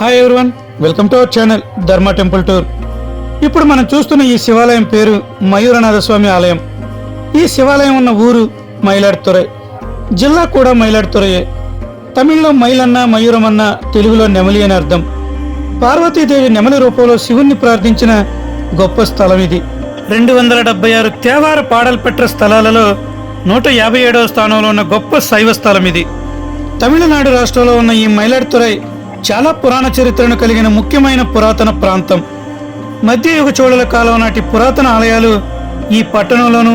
Hi everyone welcome to our channel Dharma temple tour ఇప్పుడు మనం చూస్తున్న ఈ శివాలయం పేరు మయూరనాథ స్వామి ఆలయం. ఈ శివాలయం ఉన్న ఊరు మైలాడుతురై జిల్లా కూడా మయిలాడుతురయే తమిళ్ళో మైలన్న మయూరమన్న తెలుగులో నెమలి అని అర్థం. పార్వతీదేవి నెమలి రూపంలో శివుణ్ణి ప్రార్థించిన గొప్ప స్థలం ఇది. రెండు వందల డెబ్బై ఆరు తేవార పాడల్పెట్ర స్థలాలలో నూట యాభై ఏడవ స్థానంలో ఉన్న గొప్ప శైవ స్థలం ఇది. తమిళనాడు రాష్ట్రంలో ఉన్న ఈ మైలాడుతురై చాలా పురాణ చరిత్రను కలిగిన ముఖ్యమైన పురాతన ప్రాంతం. మధ్యయుగ చోళుల కాలం నాటి పురాతన ఆలయాలు ఈ పట్టణంలోనూ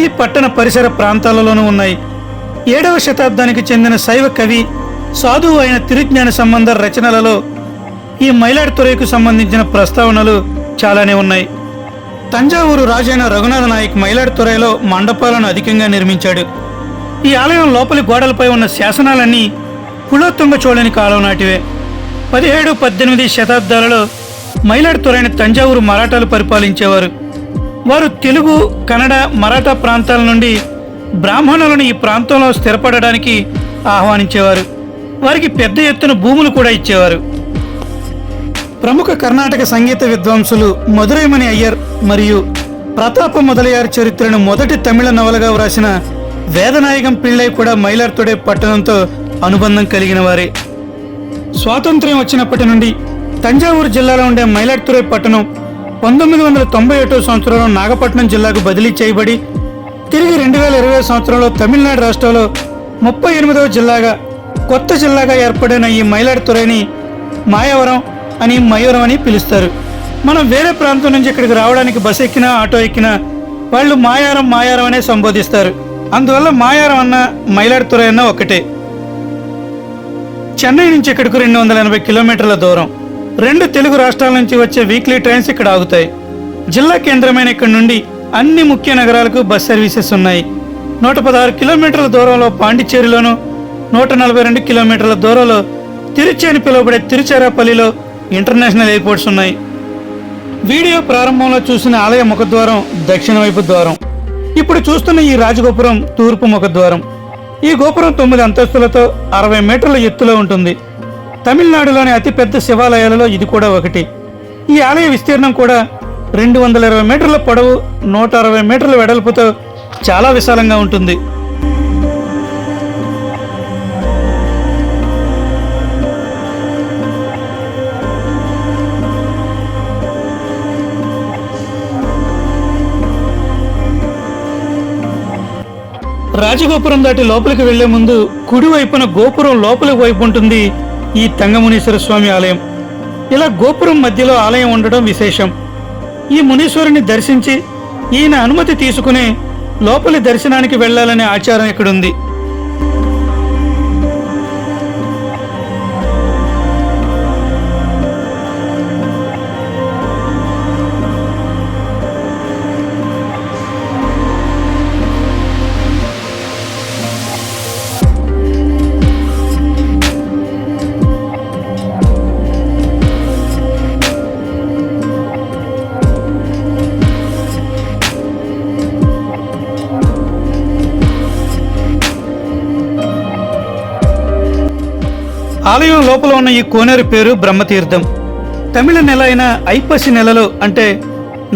ఈ పట్టణ పరిసర ప్రాంతాలలోనూ ఉన్నాయి. ఏడవ శతాబ్దానికి చెందిన శైవ కవి సాధువు అయిన తిరుజ్ఞాన సంబంధ రచనలలో ఈ మైలాడుతురైకు సంబంధించిన ప్రస్తావనలు చాలానే ఉన్నాయి. తంజావూరు రాజైన రఘునాథ నాయక్ మైలాడుతురైలో మండపాలను అధికంగా నిర్మించాడు. ఈ ఆలయం లోపలి గోడలపై ఉన్న శాసనాలన్నీ కులోత్తుంగ చోళని కాలం నాటివే. పదిహేడు పద్దెనిమిది శతాబ్దాలలో మైలాడుతురైన తంజావూరు మరాఠాలు పరిపాలించేవారు. వారు తెలుగు కన్నడ మరాఠా ప్రాంతాల నుండి బ్రాహ్మణులను ఈ ప్రాంతంలో స్థిరపడడానికి ఆహ్వానించేవారు. వారికి పెద్ద ఎత్తున భూములు కూడా ఇచ్చేవారు. ప్రముఖ కర్ణాటక సంగీత విద్వాంసులు మధురైమణి అయ్యర్ మరియు ప్రతాప మొదలయార్ చరిత్రను మొదటి తమిళ నవలగా వ్రాసిన వేదనాయకం పిళ్ళై కూడా మైలార్తుడే పట్టణంతో అనుబంధం కలిగిన వారే. స్వాతంత్ర్యం వచ్చినప్పటి నుండి తంజావూరు జిల్లాలో ఉండే మైలాడుతురై పట్టణం పంతొమ్మిది వందల తొంభై ఒకటో సంవత్సరంలో నాగపట్నం జిల్లాకు బదిలీ చేయబడి తిరిగి రెండు వేల ఇరవై సంవత్సరంలో తమిళనాడు రాష్ట్రంలో ముప్పై ఎనిమిదవ జిల్లాగా కొత్త జిల్లాగా ఏర్పడిన ఈ మైలాడుతురైని మాయవరం అని మయూరం అని పిలుస్తారు. మనం వేరే ప్రాంతం నుంచి ఇక్కడికి రావడానికి బస్ ఎక్కినా ఆటో ఎక్కినా వాళ్ళు మాయారం మాయారం అనే సంబోధిస్తారు. అందువల్ల మాయారం అన్న మైలాడుతురై అన్న ఒకటే. చెన్నై నుంచి ఇక్కడికి రెండు వందల ఎనభై కిలోమీటర్ల దూరం. రెండు తెలుగు రాష్ట్రాల నుంచి వచ్చే వీక్లీ ట్రైన్స్ ఇక్కడ ఆగుతాయి. జిల్లా కేంద్రమైన ఇక్కడ నుండి అన్ని ముఖ్య నగరాలకు బస్ సర్వీసెస్ ఉన్నాయి. నూట పదహారు కిలోమీటర్ల దూరంలో పాండిచ్చేరిలోను నూట నలభై రెండు కిలోమీటర్ల దూరంలో తిరుచి అని పిలువబడే తిరుచారాపల్లిలో ఇంటర్నేషనల్ ఎయిర్పోర్ట్స్ ఉన్నాయి. వీడియో ప్రారంభంలో చూసిన ఆలయ ముఖద్వారం దక్షిణ వైపు ద్వారం. ఇప్పుడు చూస్తున్న ఈ రాజగోపురం తూర్పు ముఖద్వారం. ఈ గోపురం తొమ్మిది అంతస్తులతో అరవై మీటర్ల ఎత్తులో ఉంటుంది. తమిళనాడులోని అతిపెద్ద శివాలయాలలో ఇది కూడా ఒకటి. ఈ ఆలయ విస్తీర్ణం కూడా రెండు వందల ఇరవై మీటర్ల పొడవు నూట అరవై మీటర్ల వెడల్పుతో చాలా విశాలంగా ఉంటుంది. రాజగోపురం దాటి లోపలికి వెళ్ళే ముందు కుడివైపున గోపురం లోపలికి వైపు ఉంటుంది ఈ తంగమునీశ్వర స్వామి ఆలయం. ఇలా గోపురం మధ్యలో ఆలయం ఉండడం విశేషం. ఈ మునీశ్వరుని దర్శించి ఈయన అనుమతి తీసుకునే లోపలి దర్శనానికి వెళ్ళాలనే ఆచారం ఇక్కడుంది. ఆలయం లోపల ఉన్న ఈ కోనేరు పేరు బ్రహ్మతీర్థం. తమిళ నెల అయిన ఐపసి నెలలో అంటే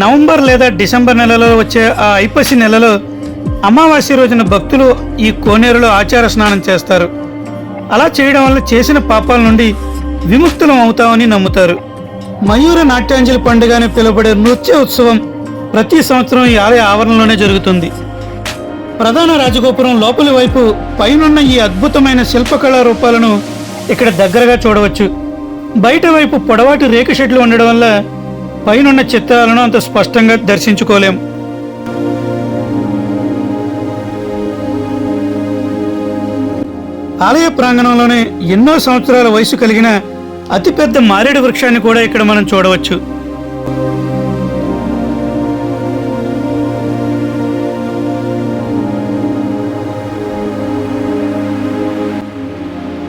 నవంబర్ లేదా డిసెంబర్ నెలలో వచ్చే ఆ ఐపసి నెలలో అమావాస్య రోజున భక్తులు ఈ కోనేరులో ఆచార స్నానం చేస్తారు. అలా చేయడం వల్ల చేసిన పాపాల నుండి విముక్తులం అవుతామని నమ్ముతారు. మయూర నాట్యాంజలి పండుగ అని పిలువబడే నృత్య ఉత్సవం ప్రతి సంవత్సరం ఈ ఆలయ ఆవరణలోనే జరుగుతుంది. ప్రధాన రాజగోపురం లోపలి వైపు పైనున్న ఈ అద్భుతమైన శిల్పకళా రూపాలను ఇక్కడ దగ్గరగా చూడవచ్చు. బయట వైపు పొడవాటి రేకు షెడ్లు ఉండడం వల్ల పైనున్న చిత్రాలను అంత స్పష్టంగా దర్శించుకోలేం. ఆలయ ప్రాంగణంలోనే ఎన్నో సంవత్సరాల వయసు కలిగిన అతిపెద్ద మారేడు వృక్షాన్ని కూడా ఇక్కడ మనం చూడవచ్చు.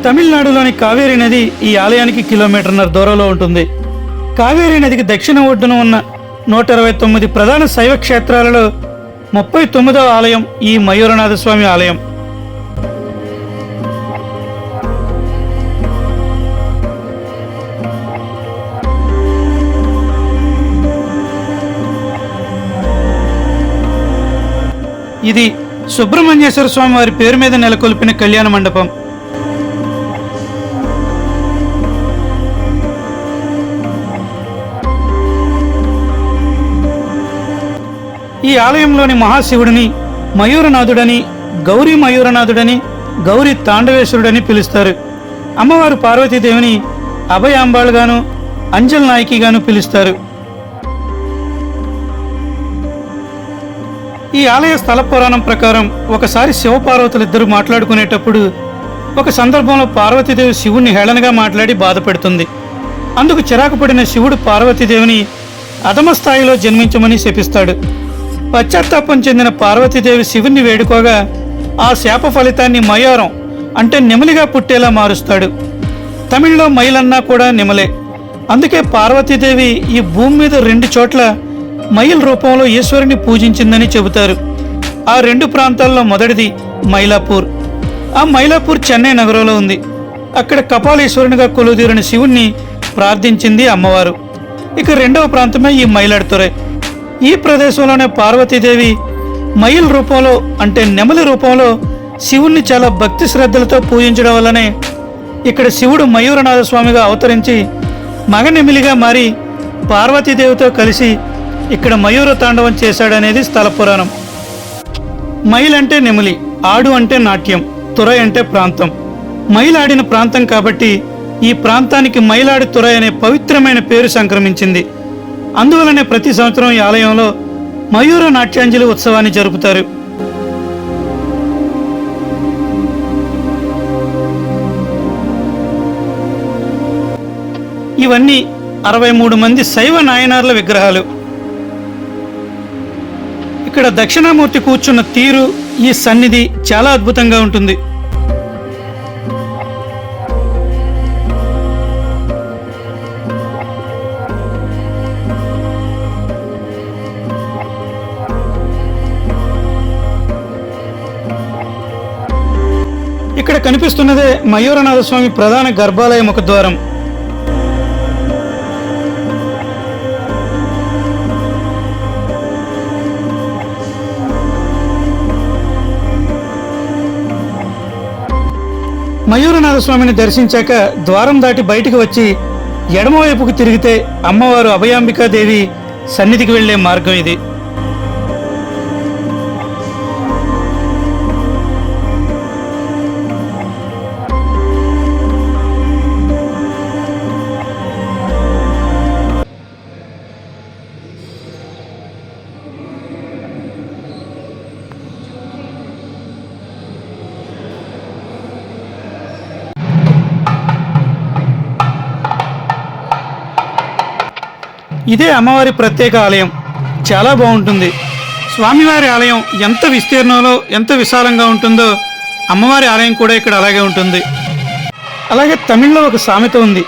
తమిళనాడులోని కావేరి నది ఈ ఆలయానికి కిలోమీటర్న్నర దూరంలో ఉంటుంది. కావేరి నదికి దక్షిణ ఒడ్డున ఉన్న నూట ఇరవై తొమ్మిది ప్రధాన శైవ క్షేత్రాలలో ముప్పై తొమ్మిదవ ఆలయం ఈ మయూరనాథ స్వామి ఆలయం. ఇది సుబ్రహ్మణ్యేశ్వర స్వామి వారి పేరు మీద నెలకొల్పిన కళ్యాణ మండపం. ఈ ఆలయంలోని మహాశివుడిని మయూరనాథుడని గౌరీ మయూరనాథుడని గౌరీ తాండవేశ్వరుడని పిలుస్తారు. అమ్మవారు పార్వతీదేవిని అభయాంబాళ్గాను అంజల్ నాయకిగాను పిలుస్తారు. ఈ ఆలయ స్థల పురాణం ప్రకారం ఒకసారి శివపార్వతులిద్దరూ మాట్లాడుకునేటప్పుడు ఒక సందర్భంలో పార్వతీదేవి శివుణ్ణి హేళనగా మాట్లాడి బాధపెడుతుంది. అందుకు చిరాకు పడిన శివుడు పార్వతీదేవిని అధమ స్థాయిలో జన్మించమని శపిస్తాడు. పశ్చాత్తాపం చెందిన పార్వతీదేవి శివుణ్ణి వేడుకోగా ఆ శాప ఫలితాన్ని మయోరం అంటే నెమలిగా పుట్టేలా మారుస్తాడు. తమిళ్ళో మైలన్నా కూడా నెమలే. అందుకే పార్వతీదేవి ఈ భూమి మీద రెండు చోట్ల మైల్ రూపంలో ఈశ్వరుని పూజించిందని చెబుతారు. ఆ రెండు ప్రాంతాల్లో మొదటిది మైలాపూర్. ఆ మైలాపూర్ చెన్నై నగరంలో ఉంది. అక్కడ కపాలీశ్వరునిగా కొలుదీరిన శివుణ్ణి ప్రార్థించింది అమ్మవారు. ఇక రెండవ ప్రాంతమే ఈ మైలాడుతురై ఈ ప్రదేశంలోనే పార్వతీదేవి మైల్ రూపంలో అంటే నెమలి రూపంలో శివుణ్ణి చాలా భక్తి శ్రద్ధలతో పూజించడం వల్లనే ఇక్కడ శివుడు మయూరనాథ స్వామిగా అవతరించి మగనెమిలిగా మారి పార్వతీదేవితో కలిసి ఇక్కడ మయూర తాండవం చేశాడనేది స్థల పురాణం. మైల్ అంటే నెమిలి ఆడు అంటే నాట్యం తురై అంటే ప్రాంతం. మైలాడిన ప్రాంతం కాబట్టి ఈ ప్రాంతానికి మైలాడి తురై అనే పవిత్రమైన పేరు సంక్రమించింది. అందువలనే ప్రతి సంవత్సరం ఈ ఆలయంలో మయూర నాట్యాంజలి ఉత్సవాన్ని జరుపుతారు. ఇవన్నీ అరవై మూడు మంది శైవ నాయనార్ల విగ్రహాలు. ఇక్కడ దక్షిణామూర్తి కూర్చున్న తీరు ఈ సన్నిధి చాలా అద్భుతంగా ఉంటుంది. ఇక్కడ కనిపిస్తున్నదే మయూరనాథ స్వామి ప్రధాన గర్భాలయ ముఖద్వారం మయూరనాథ స్వామిని దర్శించాక ద్వారం దాటి బయటికి వచ్చి ఎడమవైపుకు తిరిగితే అమ్మవారు అభయాంబికాదేవి సన్నిధికి వెళ్ళే మార్గం ఇది. ఇదే అమ్మవారి ప్రత్యేక ఆలయం. చాలా బాగుంటుంది. స్వామివారి ఆలయం ఎంత విస్తీర్ణంలో ఎంత విశాలంగా ఉంటుందో అమ్మవారి ఆలయం కూడా ఇక్కడ అలాగే ఉంటుంది. అలాగే తమిళ్ళో ఒక సామెత ఉంది.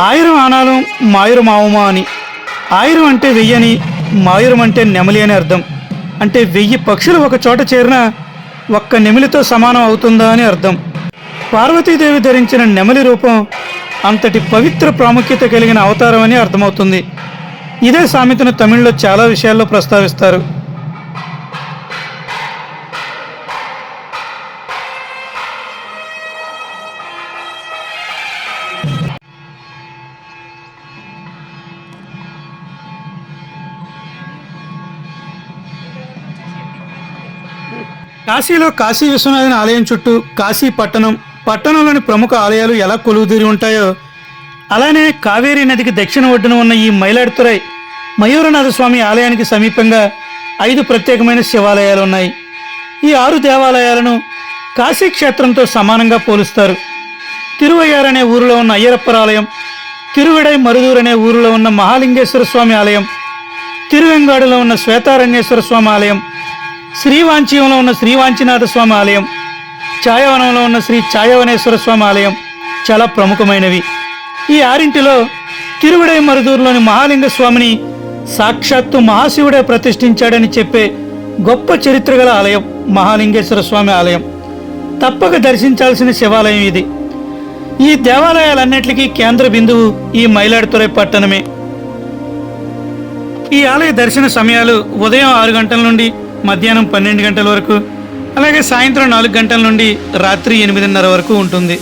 ఆయురం ఆనాలం మాయురం మావమా అని. ఆయురం అంటే వెయ్యని మాయురం అంటే నెమలి అని అర్థం. అంటే వెయ్యి పక్షులు ఒక చోట చేరిన ఒక్క నెమిలితో సమానం అవుతుందా అని అర్థం. పార్వతీదేవి ధరించిన నెమలి రూపం అంతటి పవిత్ర ప్రాముఖ్యత కలిగిన అవతారం అని అర్థమవుతుంది. ఇదే సామెతను తమిళ్ళో చాలా విషయాల్లో ప్రస్తావిస్తారు. కాశీలో కాశీ విశ్వనాథుని ఆలయం చుట్టూ కాశీ పట్టణం పట్టణంలోని ప్రముఖ ఆలయాలు ఎలా కొలువుదీరి ఉంటాయో అలానే కావేరీ నదికి దక్షిణ ఒడ్డున ఉన్న ఈ మైలాడుతురై మయూరనాథ స్వామి ఆలయానికి సమీపంగా ఐదు ప్రత్యేకమైన శివాలయాలు ఉన్నాయి. ఈ ఆరు దేవాలయాలను కాశీ క్షేత్రంతో సమానంగా పోలుస్తారు. తిరువయ్యార్ అనే ఊరిలో ఉన్న అయ్యరప్పర్ ఆలయం తిరువిడై మరుదూర్ అనే ఊరిలో ఉన్న మహాలింగేశ్వర స్వామి ఆలయం తిరువెంగాడులో ఉన్న శ్వేతారణ్యేశ్వర స్వామి ఆలయం శ్రీవాంచీయంలో ఉన్న శ్రీవాంచినాథ స్వామి ఆలయం ఛాయవనంలో ఉన్న శ్రీ ఛాయవనేశ్వర స్వామి ఆలయం చాలా ప్రముఖమైనవి. ఈ ఆరింటిలో తిరువిడై మరుదూరులోని మహాలింగ స్వామిని సాక్షాత్తు మహాశివుడే ప్రతిష్ఠించాడని చెప్పే గొప్ప చరిత్ర గల ఆలయం మహాలింగేశ్వర స్వామి ఆలయం. తప్పక దర్శించాల్సిన శివాలయం ఇది. ఈ దేవాలయాలన్నిటికీ కేంద్ర బిందువు ఈ మైలాడుతురై పట్టణమే. ఈ ఆలయ దర్శన సమయాలు ఉదయం ఆరు గంటల నుండి మధ్యాహ్నం పన్నెండు గంటల వరకు అలాగే సాయంత్రం నాలుగు గంటల నుండి రాత్రి ఎనిమిదిన్నర వరకు ఉంటుంది.